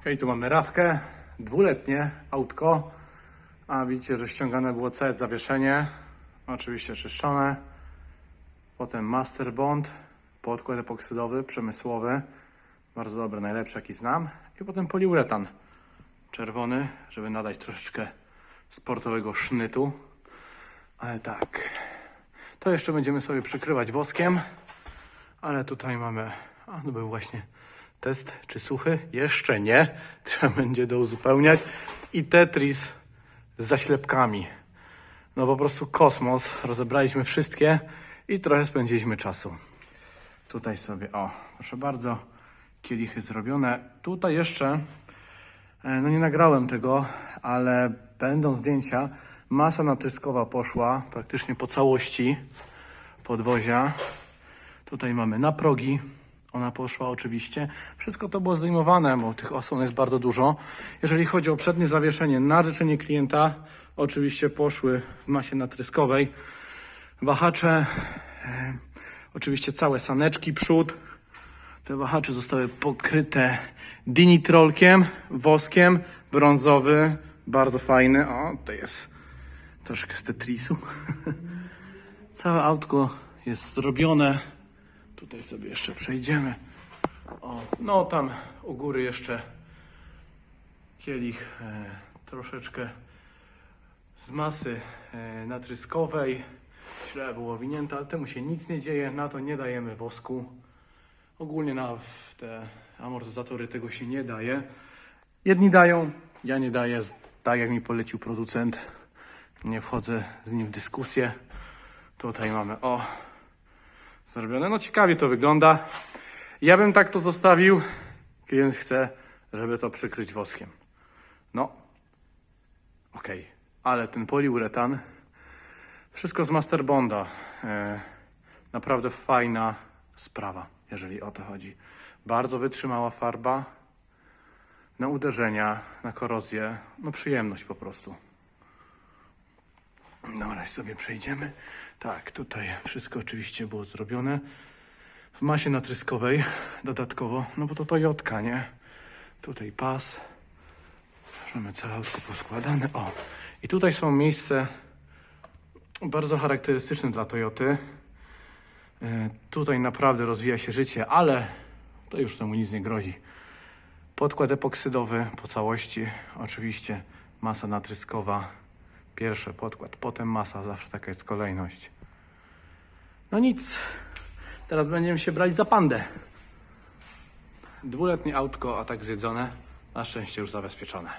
Okej, tu mamy rawkę, dwuletnie autko, a widzicie, że ściągane było całe zawieszenie, oczywiście czyszczone, potem Master Bond, podkład epoksydowy, przemysłowy, bardzo dobry, najlepszy jaki znam, i potem poliuretan czerwony, żeby nadać troszeczkę sportowego sznytu, ale tak, to jeszcze będziemy sobie przykrywać woskiem, ale tutaj mamy, a to był właśnie test, czy suchy? Jeszcze nie, trzeba będzie douzupełniać. I Tetris z zaślepkami. No po prostu kosmos, rozebraliśmy wszystkie i trochę spędziliśmy czasu. Tutaj sobie, o, proszę bardzo, kielichy zrobione. Tutaj jeszcze, e, no nie nagrałem tego, ale będą zdjęcia. Masa natryskowa poszła praktycznie po całości podwozia. Tutaj mamy na progi. Ona poszła oczywiście. Wszystko to było zdejmowane, bo tych osłon jest bardzo dużo. Jeżeli chodzi o przednie zawieszenie na życzenie klienta, oczywiście poszły w masie natryskowej. Wahacze, e, oczywiście całe saneczki przód. Te wahacze zostały pokryte dinitrolkiem, woskiem, brązowy, bardzo fajny. O, to jest troszkę z Tetrisu. Całe autko jest zrobione. Tutaj sobie jeszcze przejdziemy. O, no tam u góry jeszcze kielich e, troszeczkę z masy e, natryskowej. Źle było winięte, ale temu się nic nie dzieje. Na to nie dajemy wosku. Ogólnie na te amortyzatory tego się nie daje. Jedni dają, ja nie daję, tak jak mi polecił producent. Nie wchodzę z nim w dyskusję. Tutaj mamy, o, zrobione. No ciekawie to wygląda. Ja bym tak to zostawił. Klient chce, żeby to przykryć woskiem. No, okej, ale ten poliuretan, wszystko z Master Bonda. E, naprawdę fajna sprawa, jeżeli o to chodzi. Bardzo wytrzymała farba na uderzenia, na korozję. No przyjemność po prostu. Dobra, sobie przejdziemy. Tak, tutaj wszystko oczywiście było zrobione w masie natryskowej dodatkowo, no bo to Toyotka, nie? Tutaj pas. Mamy całe poskładane. O, i tutaj są miejsce bardzo charakterystyczne dla Toyoty. E, Tutaj naprawdę rozwija się życie, ale to już temu nic nie grozi. Podkład epoksydowy po całości, oczywiście masa natryskowa, pierwszy podkład, potem masa, zawsze taka jest kolejność. No nic, teraz będziemy się brać za pandę. Dwuletnie autko, a tak zjedzone, na szczęście już zabezpieczone.